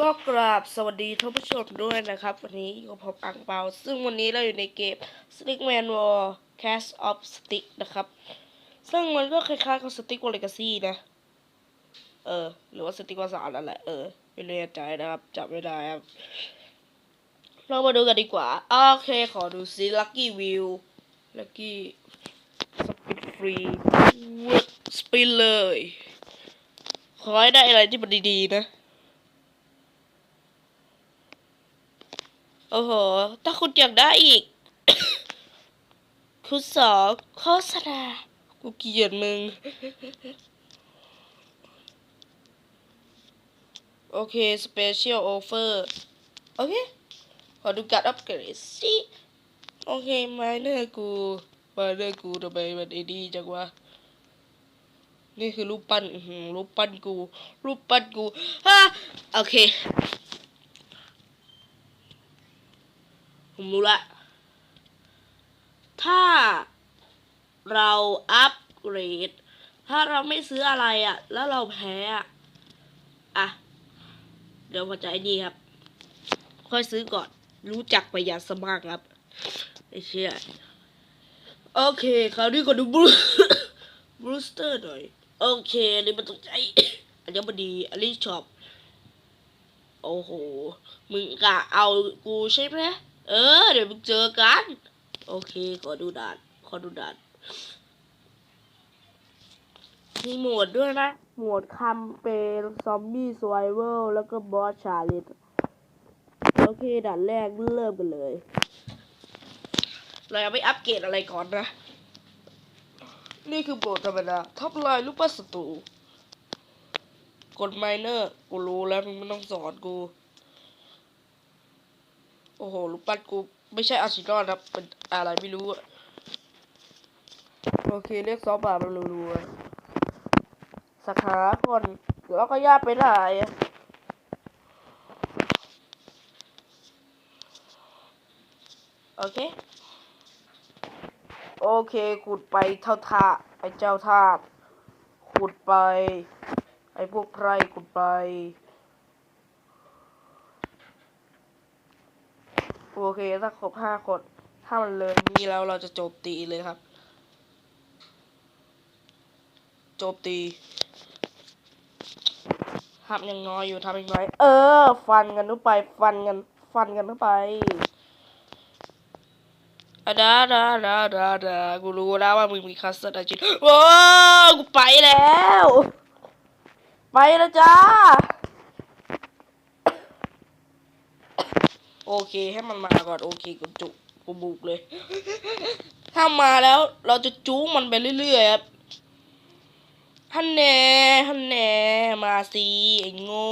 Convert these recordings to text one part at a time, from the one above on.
ก็กราบสวัสดีท่านผู้ชมด้วยนะครับ วันนี้อยู่กับผมอังเปา ซึ่งวันนี้เราอยู่ในเกม Stickman War Cast of Stick นะครับ ซึ่งมันก็คล้ายๆกับ Stick War Legacy นะ เออ หรือว่า Stick War สามนั่นแหละ เออไม่แน่ใจนะครับจำไม่ได้ครับ เรามาดูกันดีกว่า โอเค ขอดูซิ Lucky View Lucky Spin Free สปินเลย ขอให้ได้อะไรที่มันดีๆนะ อ้โห ถ้าคุณอยากได้อีก คุณสองโฆษณากูเกลียดมึง โอเค special offer โอเค ขอดูการอัปเกรดสิ โอเคไมเนอร์กูไมเนอร์กูทำไมมันไอ้ดีจังวะนี่คือรูปปั้นรูปปั้นกู รูปปั้นกูฮ่าโอเค ผมรู้ละ ถ้าเราอัปเกรด ถ้าเราไม่ซื้ออะไรอะ่ะ แล้วเราแพ้อะอะ เดี๋ยวพอใจนี่ครับ ค่อยซื้อก่อน รู้จักประหยัดสมากครับไอ้เชี่ยโอเค คราวนี้ก็ดูบรูบรูสเตอร์หน่อย โอเคอันนี้มันต้องใช้อันนี้มันดีอันนี้ชอบ โอ้โห มึงกะเอากูใช่ไหม เออ เดี๋ยวมึงเจอกัน โอเค ขอดูด่าน ขอดูด่าน มีโหมดด้วยนะ โหมดคำเปนซอมบี้สไวเวลแล้วก็บอสชาเลนโอเค ด่านแรกเริ่มกันเลย เรายังไม่อัปเกรดอะไรก่อนนะ นี่คือโบทธรรมดาทับลายลูกปั้นศัตรูกดไมเนอร์ กูรู้แล้วมึงไม่ต้องสอนกู โอ้โหลูกปั้นกูไม่ใช่อาร์ซินอลครับเป็นอะไรไม่รู้อะโอเคเรียกซอฟต์บาร์มารัวๆสาขาคนแล้วก็ย่าไปไหนอะโอเค โอเคขุดไปเท่าท่าไอ้เจ้าทาขุดไป ไอ้พวกไพรขุดไป โอเคถ้าครบห้าคน ถ้ามันเลยนี้แล้วเราจะโจมตีเลยครับ โจมตีทำยังน้อยอยู่ทำยังน้อยเออ ฟันกันเข้าไป ฟันกันฟันกันเข้าไปอะดาดาดาดาดากูรู้แล้วว่ามึงมีคัสเตอร์จิตว้ากูไปแล้ว ไปแล้วจ้า โอเคให้มันมาก่อนโอเคกูจุกูบุกเลย ถ้ามาแล้วเราจะจู้มันไปเรื่อยๆครับฮันแน่ฮันแน่มาสิไอ้โง่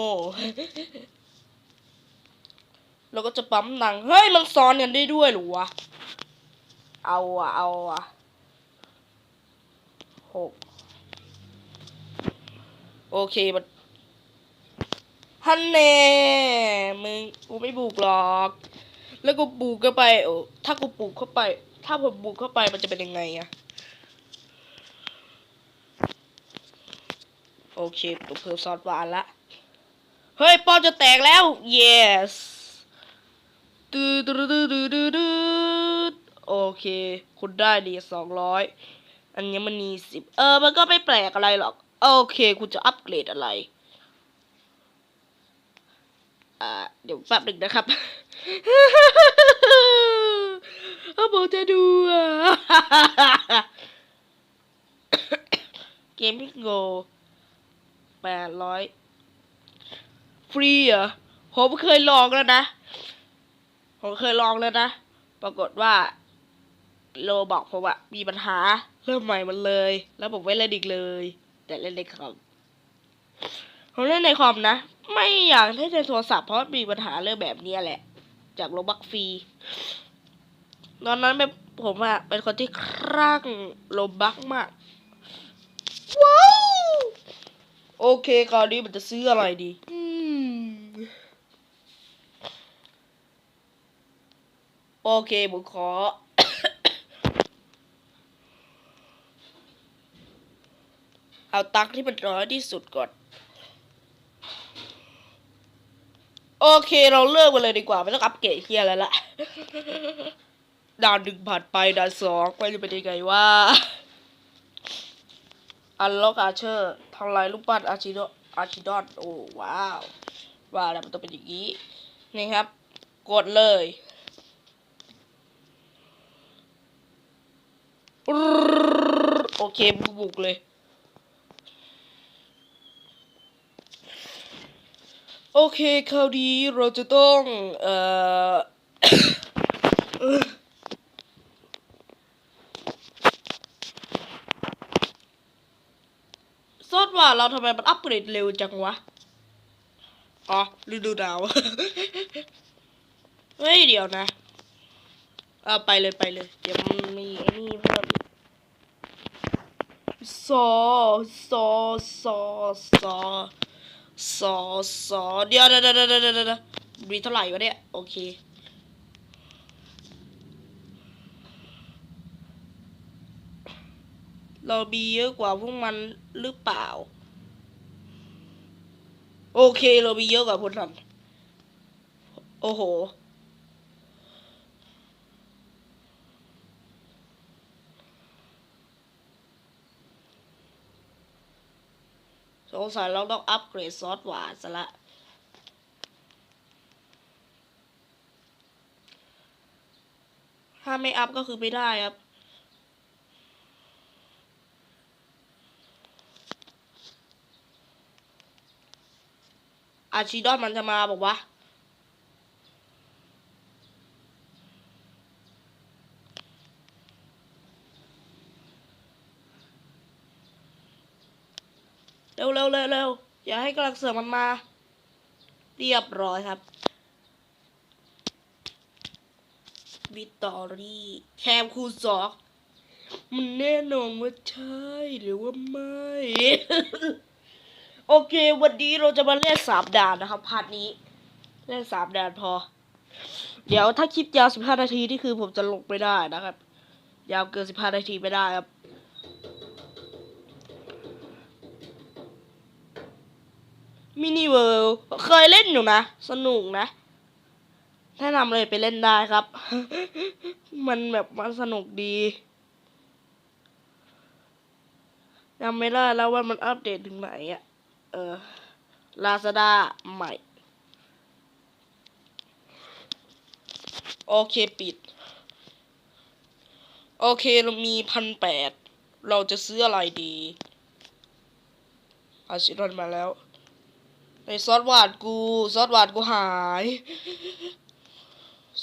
เราก็จะปั๊มหนัง เฮ้ย มันซ้อนกันได้ด้วยหรอวะ เอาอะเอาอะหกโอเคมัน ฮันแน่มึงกูไม่บุกหรอก แล้วกูบุกเข้าไปโอ้ถ้ากูบุกเข้าไป ถ้าผมบุกเข้าไปมันจะเป็นยังไงอะโอเคตัวเพิ่มซอสหวานละ เฮ้ยปอจะแตกแล้ว yes ตืดตืดตืดตืดตืดโอเค คุณได้ดีสองร้อยอันนี้มันมีสิบเออ มันก็ไม่แปลกอะไรหรอก โอเค คุณจะอัปเกรดอะไร อ่าเดี๋ยวแป๊บหนึ่งนะครับเอาบอกจะดูเกมมิ่งโกแปดร้อยฟรีเหรอผมเคยลองแล้วนะ ผมเคยลองแล้วนะ ปรากฏว่า โลบอกผมอะมีปัญหา เริ่มใหม่หมันเลย แล้วผมไม่เล่นอีกเลย แต่เล่นในคอม ผมเล่นในคอมนะ ไม่อยากเล่นในโทรศัพท์เพราะมีปัญหาเรื่องแบบนี้แหละ จากโลบักฟรีตอนนั้นแบบผมอะเป็นคนที่ครั่งโลบักมาก ว้าว โอเคคราวนี้มันจะซื้ออะไรดีโอเคผมขอเอาตังค์ที่มันน้อยที่สุดก่อน โอเคเราเลิกกันเลยดีกว่า ไม่ต้องอัปเกรดเฮียอะไรละด่านหนึ่งผ่านไปด่านสองไปจะเป็นยังไงว่าอันล็อกอาเชอร์ทำลายลูกปั้นอาชิโดอาชิดอนโอ้ว้าว ว่าแล้วมันต้องเป็นอย่างนี้ นี่ครับ กดเลยโอเคบุกเลย โอเคคราวนี้เราจะต้อง เอ่อซดว่าเราทำไมมันอัปเกรดเร็วจังวะ อ๋อฤดูหนาว เฮ้ย เดี๋ยวนะเอาไปเลยไปเลย เดี๋ยวมันมีไอ้นี่เพิ่มซอซอซอซอ สอสอเดี๋ยวเดี๋ยวเดี๋ยวเดี๋ยวเดี๋ยวเดี๋ยวมีเท่าไหร่วะเนี่ย โอเคเรามีเยอะกว่าพวกมันหรือเปล่า โอเค เรามีเยอะกว่าพวกนั้น โอ้โห สงสัยเราต้องอัปเกรดซอสหวานซะละถ้าไม่อัพก็คือไม่ได้ครับ อาชีดอนมันจะมาบอกว่า เร็ วเร็วเร็วเร็วอย่าให้กำลังเสริมมันมา เรียบร้อยครับวิตตอรี่แคมคูณสองมันแน่นอนว่าใช่หรือว่าไม่ โอเค วันนี้เราจะมาเล่นสามด่านนะครับพาร์ทนี้ เล่นสามด่านพอ เดี๋ยวถ้าคลิปยาวสิบห้านาที นี่คือผมจะลงไม่ได้นะครับ ยาวเกินสิบห้านาทีไม่ได้ครับ มินิเวิลด์เคยเล่นอยู่นะ สนุกนะแนะนำเลยไปเล่นได้ครับ มันแบบมันสนุกดีจำไม่ได้แล้วว่ามันอัปเดตถึงไหนอะเออลาซาด้าใหม่ โอเคปิด โอเคเรามีพันแปด เราจะซื้ออะไรดีอาชิรอนมาแล้ว ในซอสหวานกูซอสหวานกูหาย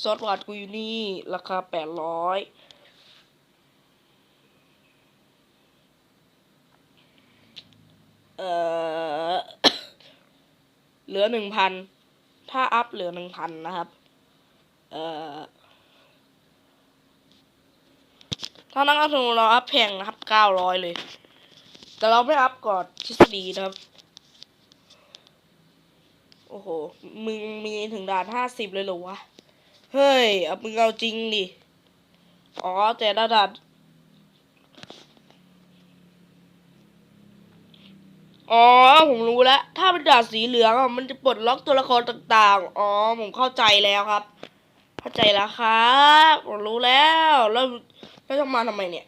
ซอสหวานกูอยู่นี่ ราคาแปดร้อยเอ่อเหลือหนึ่งพันถ้าอัพเหลือหนึ่งพันนะครับ เอ่อถ้านักอัพทุนเราอัพแพงนะครับเก้าร้อยเลย แต่เราไม่อัพก่อนทฤษฎีนะครับ โอ้โห มึงมีถึงด่านห้าสิบเลยเหรอวะ เฮ้ย เอามึงเอาจริงดิ อ๋อ แต่ละด่านอ๋อ ผมรู้แล้ว ถ้าเป็นด่านสีเหลืองอะ มันจะปลดล็อกตัวละครต่างๆ อ๋อ ผมเข้าใจแล้วครับ เข้าใจแล้วครับ ผมรู้แล้ว แล้วแล้วจะมาทำไมเนี่ย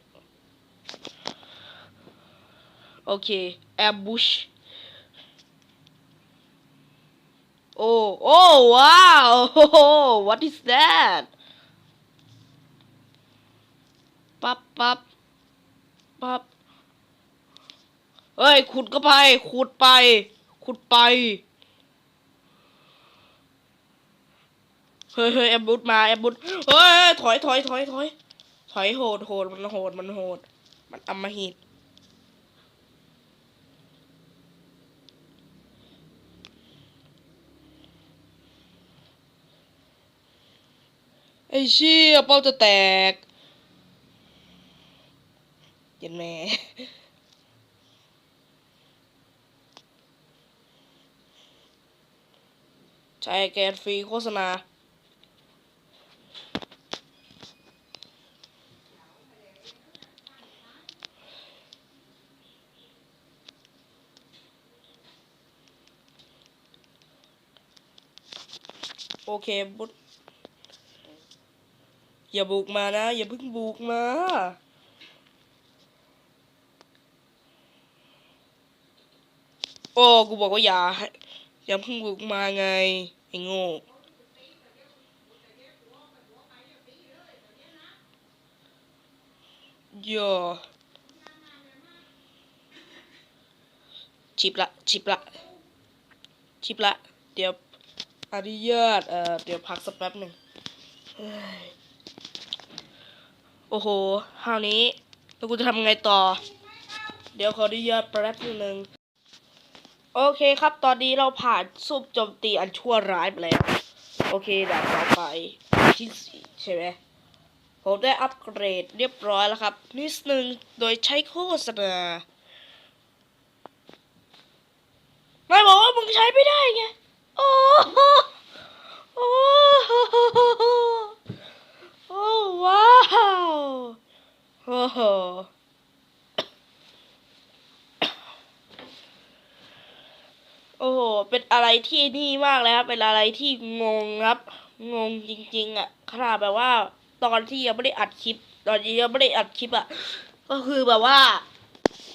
โอเค แอมบูช โอ้โอ้ว้าวโอ้โห what is that ปั๊บปั๊บปั๊บเฮ้ย ขุดก็ไป ขุดไป ขุดไป เฮ้ยเฮ้ยแอมบูดมา แอมบูดเฮ้ย ถอย ถอย ถอย ถอย ถอย โหด โหด มันโหด มันโหด มันอำมหิต ไอ้เชี่ยเป้าจะแตกเย็นแม่ใช้แกนฟรีโฆษณาโอเคบุด อย่าบุกมานะ อย่าเพิ่งบุกมาโอ้กูบอกว่าอย่าอย่าเพิ่งบุกมาไงไอ้โง่ย่อชิปละชิปละชิปละ เดี๋ยวอนุญาตเอ่อเดี๋ยวพักสักแป๊บหนึ่ง โอ้โหคราวนี้แล้วกูจะทำไงต่อ เดี๋ยวขออนุญาตแป๊บหนึ่งโอเคครับ ตอนนี้เราผ่านซุปโจมตีอันชั่วร้ายไปแล้ว โอเคด่านต่อไปที่สี่ใช่ไหมผมได้อัปเกรดเรียบร้อยแล้วครับ นิดนึงโดยใช้โฆษณาไม่บอกว่ามึงใช้ไม่ได้ไง โอ้โหโอ้โหโอ้ ว้าวโอ้โหโอ้โห เป็นอะไรที่นี่มากเลยครับ เป็นอะไรที่งงครับ งงจริง ๆ อะ ขนาดแบบว่า ตอนที่ยังไม่ได้อัดคลิป ตอนนี้ยังไม่ได้อัดคลิปอะ ก็คือแบบว่า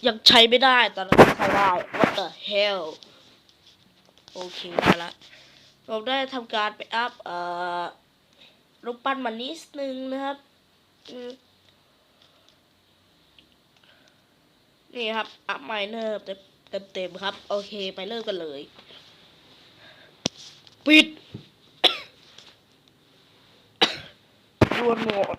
ยังใช้ไม่ได้ ตอนนั้นใช้ได้ what the hell โอเคได้ละ ผมได้ทำการไปอัพ เอ่อ รูปปั้นมันนิดนึงนะครับนี่ครับอัพไมเนอร์เต็มเต็มครับ โอเคไปเริ่มกันเลย ปิดรวนหมด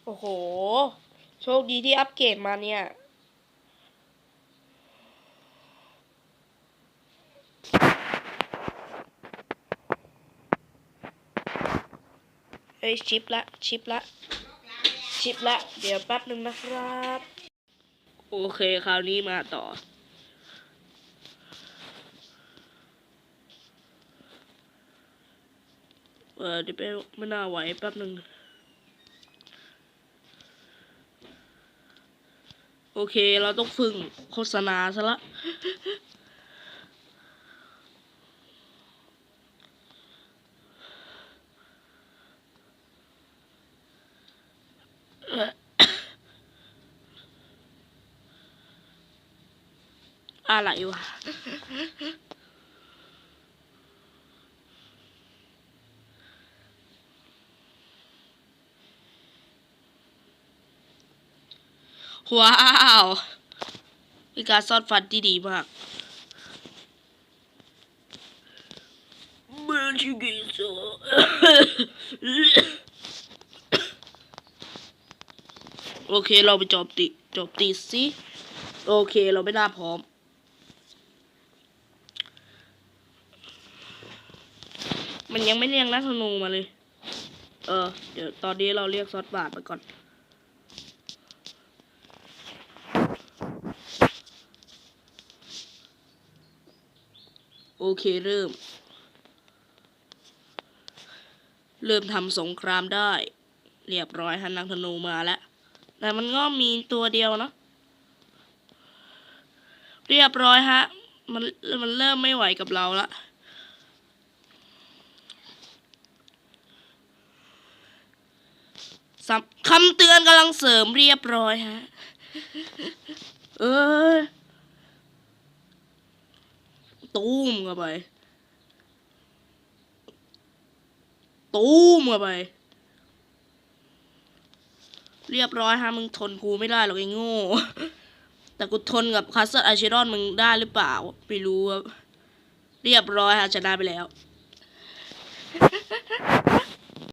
โอ้โห โชคดีที่อัปเกรดมาเนี่ยเอ้ย ชิปละ ชิปละ ชิปละ เดี๋ยวแป๊บหนึ่งนะครับ โอเค คราวนี้มาต่อเออเดี๋ยวไปไม่น่าไหวแป๊บหนึ่ง โอ เค เราต้องฝึ่งโฆษณาซะละ อะไรวะ ว้าวมีการซ่อนฟันที่ดีมากเมื่อชิกิโซโอเคเราไปจบตีโจบตีสิโอเคเราไม่น่าพร้อม มันยังไม่เรียงนักธนูมาเลย เออ เดี๋ยวตอนนี้เราเรียกซอสบาทมาก่อน โอเคเริ่ม เริ่มทำสงครามได้ เรียบร้อยฮันนังธนูมาแล้ว แต่มันก็มีตัวเดียวเนอะเรียบร้อยฮะ มันมันเริ่มไม่ไหวกับเราละคำเตือนกำลังเสริมเรียบร้อยฮะ เออ ตูมเข้าไป ตูมเข้าไป เรียบร้อยฮะมึงทนกูไม่ได้หรอกไอ้โง่ แต่กูทนกับคัสเซอร์อาชิรอนมึงได้หรือเปล่า ไม่รู้ครับ เรียบร้อยฮะชนะไปแล้ว